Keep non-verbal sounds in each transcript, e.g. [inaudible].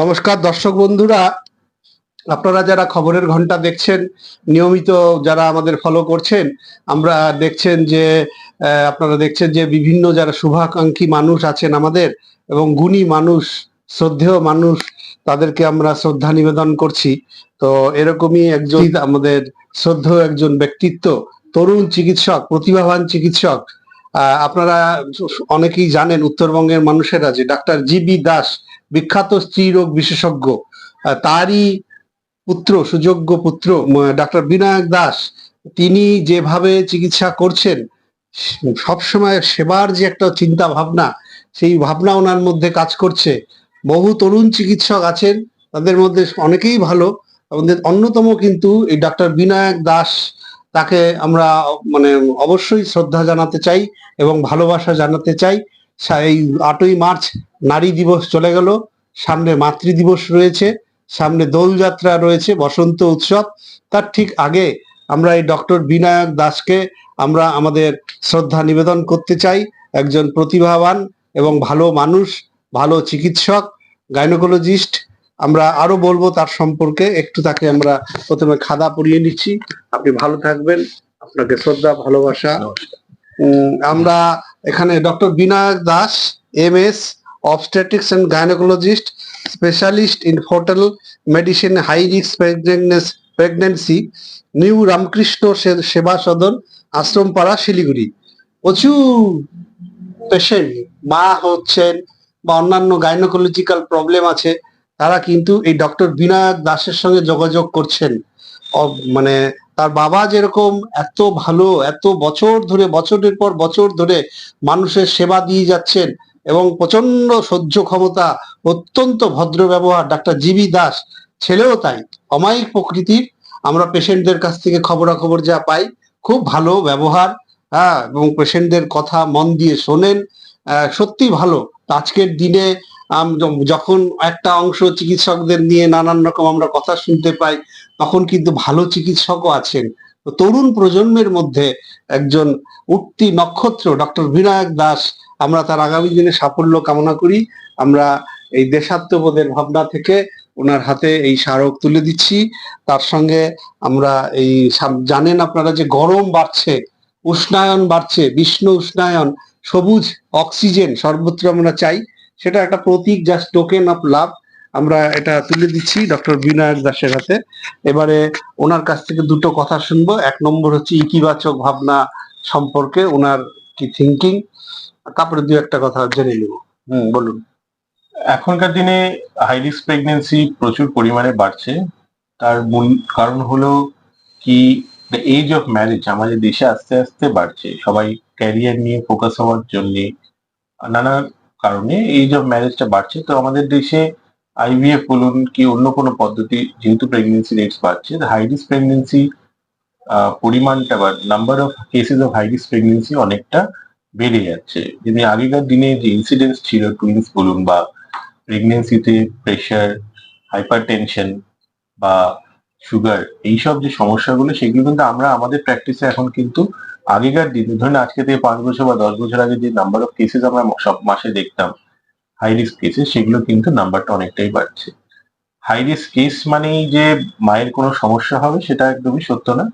নমস্কার, দর্শক বন্ধুরা। আপনারা যারা খবরের ঘণ্টা দেখছেন, নিয়মিত যারা আমাদের ফলো করছেন, আমরা দেখছেন যে আপনারা দেখছেন যে বিভিন্ন যারা শুভাকাঙ্ক্ষী মানুষ আছেন আমাদের এবং গুণী মানুষ, শ্রদ্ধেয় মানুষ, তাদেরকে আমরা শ্রদ্ধা নিবেদন করছি। তো এরকমই একজন আমাদের শ্রদ্ধেয় একজন ব্যক্তিত্ব, তরুণ চিকিৎসক, প্রতিভাবান চিকিৎসক। আপনারা অনেকেই জানেন উত্তরবঙ্গের মানুষেরা যে ডাক্তার জিবি দাস। বিখ্যাত স্ত্রীরোগ বিশেষজ্ঞ তারই পুত্র, সুযোগ্য পুত্র ডাক্তার বিনায়ক দাস, তিনি যেভাবে চিকিৎসা করছেন সবসময় সেবার যে একটা চিন্তা ভাবনা, সেই ভাবনা ওনার মধ্যে কাজ করছে। বহু তরুণ চিকিৎসক আছেন, তাদের মধ্যে অনেকেই ভালো, আমাদের অন্যতম কিন্তু এই ডাক্তার বিনায়ক দাস, তাকে আমরা মানে অবশ্যই শ্রদ্ধা জানাতে চাই এবং ভালোবাসা জানাতে চাই। এই আটই মার্চ নারী দিবস চলে গেল সামনে মাতৃ দিবস রয়েছে সামনে দোলযাত্রা রয়েছে বসন্ত উৎসব। তার ঠিক আগে আমরা এই ডক্টর বিনায়ক দাসকে আমরা আমাদের শ্রদ্ধা নিবেদন করতে চাই। একজন প্রতিভাবান এবং ভালো মানুষ ভালো চিকিৎসক গাইনোকোলজিস্ট। আমরা আরও বলব তার সম্পর্কে একটু তাকে আমরা প্রথমে খাদা পরিয়ে নিচ্ছি। আপনি ভালো থাকবেন আপনাকে শ্রদ্ধা ভালোবাসা। আমরা এখানে doctor Binayak Das M S obstetrics and gynecologist, specialist in fetal medicine high risk pregnancy new Ramakrishna Seva Sadan Ashrampara Siliguri প্রচুর পেশেন্ট মা হচ্ছেন বা অন্যান্য গাইনোকোলজিক্যাল প্রবলেম আছে, তারা কিন্তু এই ডক্টর বিনায়ক দাসের সঙ্গে যোগাযোগ করছেন। মানে তার বাবা যেরকম এত ভালো, এত বছর ধরে, বছরের পর বছর ধরে মানুষের সেবা দিয়ে যাচ্ছেন এবং প্রচণ্ড সহ্য ক্ষমতা, অত্যন্ত ভদ্র ব্যবহার, ডাক্তার জিবি দাস, ছেলেও তাই। অমায়িক প্রকৃতির আমরা পেশেন্টদের কাছ থেকে খবরাখবর যা পাই, খুব ভালো ব্যবহার হ্যাঁ এবং পেশেন্টদের কথা মন দিয়ে শোনেন সত্যি ভালো। আজকের দিনে যখন একটা অংশ চিকিৎসকদের নিয়ে নানান রকম আমরা কথা শুনতে পাই, তখন কিন্তু ভালো চিকিৎসকও আছেন। তরুণ প্রজন্মের মধ্যে একজন উঠতি নক্ষত্র, ডক্টর বিনায়ক দাস আমরা তার আগামী দিনে সাফল্য কামনা করি। আমরা এই দেশাত্মবোধের ভাবনা থেকে ওনার হাতে এই স্মারক তুলে দিচ্ছি। তার সঙ্গে আমরা এই জানেন আপনারা যে গরম বাড়ছে, উষ্ণায়ন বাড়ছে বিশ্ব উষ্ণায়ন, সবুজ অক্সিজেন সর্বত্র আমরা চাই। সেটা একটা প্রতীক জাস্ট টোকেন অফ লাভ আমরা এটা তুলে দিচ্ছি ডক্টর বিনায়ক দাসের হাতে। এবারে ওনার কাছ থেকে দুটো কথা শুনব। এক নম্বর হচ্ছে ইতিবাচক ভাবনা সম্পর্কে ওনার কি থিঙ্কিং তারপরে দু একটা কথা জেনে নিব। হুম বলুন। এখনকার দিনে হাই রিস্ক প্রেগনেন্সি প্রচুর পরিমাণে বাড়ছে। তার মূল কারণ হলো কি দ্য এজ অফ ম্যারেজ আমাদের দেশে আস্তে আস্তে বাড়ছে। সবাই ক্যারিয়ার নিয়ে ফোকাস হওয়ার জন্য নানা কারণে এজ অফ ম্যারেজটা বাড়ছে। তো আমাদের দেশে আইভিএফ বলুন কি অন্য কোনো পদ্ধতি যেহেতু প্রেগনেন্সি রেটস বাড়ছে হাই রিস্ক প্রেগনেন্সি পরিমাণটা বা number of cases of high risk pregnancy অনেকটা বেড়ে যাচ্ছে। যেমনি আগেকার দিনে যে ইনসিডেন্স ছিল টুইন্স বলুন বা প্রেগনেন্সিতে প্রেশার হাইপার টেনশন বা সুগার এইসব যে সমস্যাগুলো, সেগুলো কিন্তু আমরা আমাদের প্র্যাকটিসে এখন কিন্তু আগেকার দিনে, ধরুন আজকে থেকে পাঁচ বছর বা দশ বছর আগে যে নাম্বার অফ কেসেস আমরা সব মাসে দেখতাম হাই রিস্ক কেসেস সেগুলো কিন্তু নাম্বারটা অনেকটাই বাড়ছে। হাই রিস্ক কেস মানেই যে মায়ের কোনো সমস্যা হবে, সেটা একদমই সত্য না।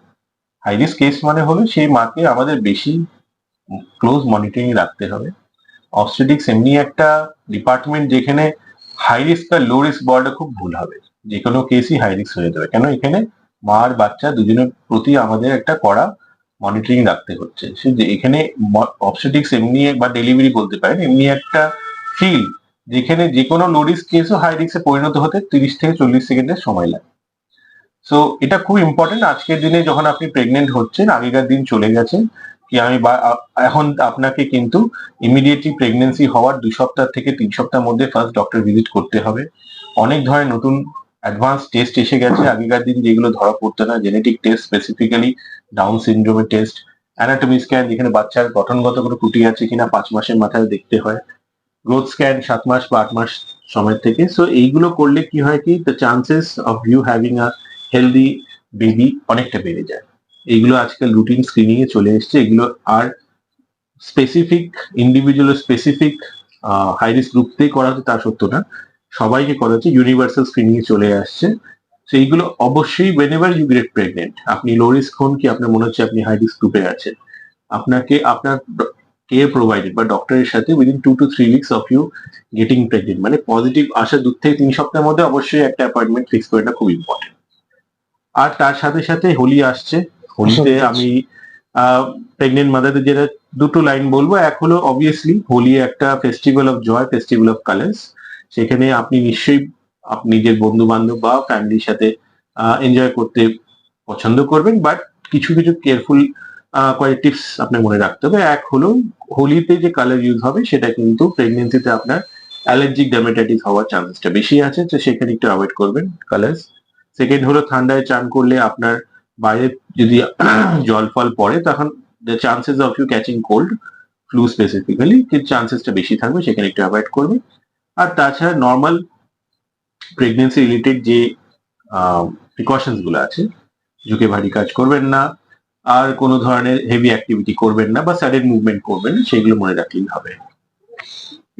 হাই রিস্ক কেস মানে হলো সেই মাকে আমাদের বেশি ক্লোজ মনিটরিং রাখতে হবে। অবস্টেটিক্স এমনি একটা ডিপার্টমেন্ট যেখানে হাই রিস্ক আর লো রিস্ক বলাটা খুব ভুল হবে। যে কোনো কেসই হাই রিস্ক হয়ে যাবে। কেন? এখানে মা আর বাচ্চা দুজনের প্রতি আমাদের একটা কড়া মনিটরিং রাখতে হচ্ছে। সে এখানে অবস্টেটিক্স এমনি বা ডেলিভারি বলতে পারেন, এমনি একটা ফিল্ড যেখানে যে কোনো লো রিস্ক কেসও হাই রিস্কে পরিণত হতে তিরিশ থেকে চল্লিশ সেকেন্ডের সময় লাগে। সো এটা খুব ইম্পর্টেন্ট আজকের দিনে যখন আপনি প্রেগনেন্ট হচ্ছেন, আগেকার দিন চলে গেছে। কি আমি এখন আপনাকে কিন্তু ইমিডিয়েটলি প্রেগনেন্সি হওয়ার দুই সপ্তাহ থেকে তিন সপ্তাহের মধ্যে ফার্স্ট ডক্টর ভিজিট করতে হবে। অনেক ধরনের নতুন অ্যাডভান্স টেস্ট এসে গেছে। আগেকার দিন যেগুলো ধরা পড়তো না জেনেটিক টেস্ট স্পেসিফিক্যালি ডাউন সিনড্রোমের টেস্ট অ্যানাটমি স্ক্যান যেখানে বাচ্চার গঠনগত কোনো ত্রুটি আছে কিনা পাঁচ মাসের মাথায় দেখতে হয় গ্রোথ স্ক্যান সাত মাস বা আট মাস সময় থেকে। সো এইগুলো করলে কি হয় কি the chances of you having a healthy baby অনেকটা বেড়ে যায়। এইগুলো আজকাল রুটিন স্ক্রিনিং এ চলে এসছে। এগুলো আর specific individual specific high risk গ্রুপতেই করা তা সত্য না সবাইকে করা হচ্ছে ইউনিভার্সাল স্ক্রিনিং এ চলে আসছে। সেইগুলো অবশ্যই whenever you get pregnant আপনি লো রিস্ক হন কি আপনার মনে হচ্ছে আপনি হাই রিস্ক গ্রুপে আছেন। আপনাকে, আপনার কেয়ার প্রোভাইডেড বা ডক্টরের সাথে within two two three weeks of you getting pregnant মানে পজিটিভ আসার দু থেকে তিন সপ্তাহের মধ্যে অবশ্যই একটা অ্যাপয়েন্টমেন্ট ফিক্স করাটা খুব ইম্পর্টেন্ট আর তার সাথে সাথে হোলি আসছে। হোলিতে [laughs] আমি প্রেগনেন্ট মাদারদের যেটা দুটো লাইন বলব। এক হলো অবভিয়াসলি হোলি একটা festival of joy festival of colours সেখানে আপনি নিশ্চয়ই আপনি নিজের বন্ধু বান্ধব বা ফ্যামিলির সাথে এনজয় করতে পছন্দ করবেন। বাট কিছু কিছু কেয়ারফুল কয়েক টিপস আপনার মনে রাখতে হবে। এক হলো হোলিতে যে কালার ইউজ হবে সেটা কিন্তু প্রেগনেন্সিতে আপনার অ্যালার্জিক ডার্মেটাইটিস হওয়ার চান্সটা বেশি আছে। তো সেখানে একটু অ্যাভয়েড করবেন কালার্স সেকেন্ড হলো ঠান্ডায় চান করলে আপনার বাইরে যদি জল ফল পড়ে, তখন the chances of you catching cold flu specifically চান্সেসটা বেশি থাকবে, সেখানে একটু অ্যাভয়েড করবে। আর তাছাড়া নর্মাল প্রেগনেন্সি রিলেটেড যে প্রিকশনসগুলো আছে, ঝুঁকে ভারী কাজ করবেন না, আর কোনো ধরনের হেভি অ্যাক্টিভিটি করবেন না, বা সাডেন মুভমেন্ট করবেন, সেগুলো মনে রাখলেই হবে।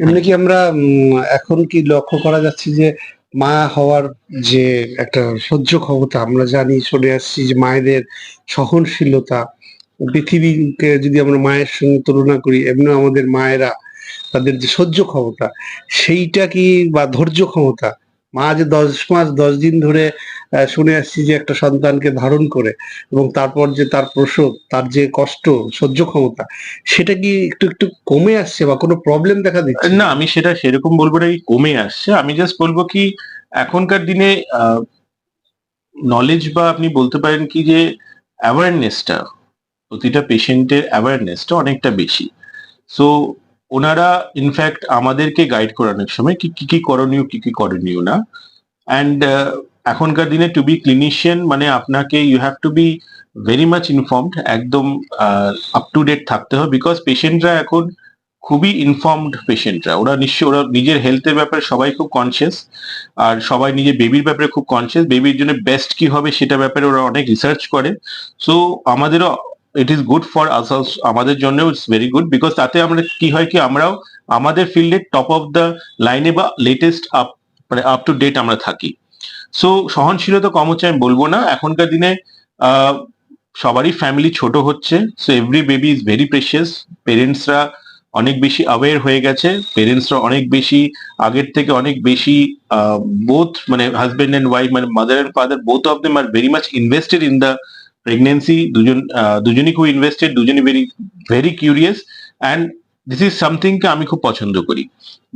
এমনি কি আমরা এখন কি লক্ষ্য করা যাচ্ছে যে মা হওয়ার যে একটা সহ্য ক্ষমতা, আমরা জানি চলে আসছি যে মায়েদের সহনশীলতা। পৃথিবীকে যদি আমরা মায়ের সঙ্গে তুলনা করি এমনি আমাদের মায়েরা তাদের যে সহ্য ক্ষমতা, সেইটা কি বা ধৈর্য ক্ষমতা? মা যে দশ মাস, দশ দিন ধরে শুনে আসছি যে একটা সন্তানকে ধারণ করে এবং তারপর যে তার প্রসব, তার যে কষ্ট, সহ্য ক্ষমতা, সেটা কি একটু একটু কমে আসছে বা কোনো প্রবলেম দেখা দিচ্ছে? না, আমি সেটা সেরকম বলব না কমে আসছে। আমি জাস্ট বলব কি, এখনকার দিনে নলেজ বা আপনি বলতে পারেন কি যে অ্যাওয়ারনেসটা প্রতিটা পেশেন্টের অ্যাওয়ারনেসটা অনেকটা বেশি। সো ওনারা ইনফ্যাক্ট আমাদেরকে গাইড করানোর সময়, কি কি করণীয়, কি কি করণীয় না। অ্যান্ড এখনকার দিনে টু বি ক্লিনিশিয়ান মানে আপনাকে you have to be very much informed একদম আপ টু ডেট থাকতে হবে বিকজ পেশেন্টরা এখন খুবই ইনফর্মড পেশেন্টরা ওরা নিশ্চয় ওরা নিজের হেলথের ব্যাপারে সবাই খুব কনসিয়াস আর সবাই নিজের বেবির ব্যাপারে খুব কনসিয়াস বেবির জন্য বেস্ট কি হবে সেটা ব্যাপারে ওরা অনেক রিসার্চ করে। সো আমাদেরও it is good for us আমাদের জন্য ইটস ভেরি গুড বিকজ তাতে আমরা কি হয় কি, আমরাও আমাদের ফিল্ডে টপ অফ দ্য লাইনে বা লেটেস্ট আপ মানে আপ টু ডেট আমরা থাকি। সো সহনশীলতা কম হচ্ছে, আমি বলব না। এখনকার দিনে সবারই ফ্যামিলি ছোট হচ্ছে so every baby is very precious পেরেন্টসরা অনেক বেশি অ্যাওয়ার হয়ে গেছে পেরেন্টসরা অনেক বেশি, আগের থেকে অনেক বেশি বোথ মানে হাজবেন্ড অ্যান্ড ওয়াইফ মানে mother and father both of them are very much invested in the pregnancy দুজন দুজনই খুব ইনভেস্টেড দুজনই very very curious and this is something কে আমি খুব পছন্দ করি।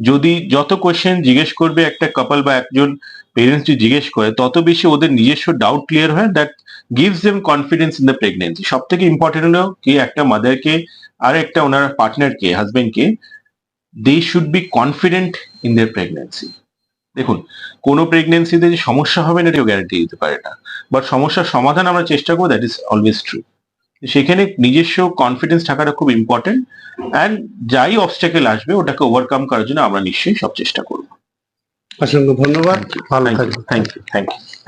যদি যত কোয়েশ্চেন জিজ্ঞেস করবে একটা কাপল বা একজন পেরেন্টস যদি জিজ্ঞেস করে, তত বেশি ওদের নিজস্ব ডাউট ক্লিয়ার হয় that gives them confidence in the pregnancy সব থেকে ইম্পর্টেন্ট হলো কি একটা মাদারকে আর একটা ওনার পার্টনারকে হাজবেন্ডকে they should be confident in their pregnancy দেখুন, কোনো প্রেগনেন্সিতে যে সমস্যা হবে না এটাও গ্যারান্টি দিতে পারে না। বাট সমস্যার সমাধান আমরা চেষ্টা করব দ্যাট ইজ অলওয়েজ ট্রু সেখানে নিজস্ব কনফিডেন্স থাকাটা খুব ইম্পর্টেন্ট অ্যান্ড যাই অবস্টাকেল আসবে ওটাকে ওভারকাম করার জন্য আমরা নিশ্চয়ই সব চেষ্টা করব। অসংখ্য ধন্যবাদ। ভালো thank you thank you thank you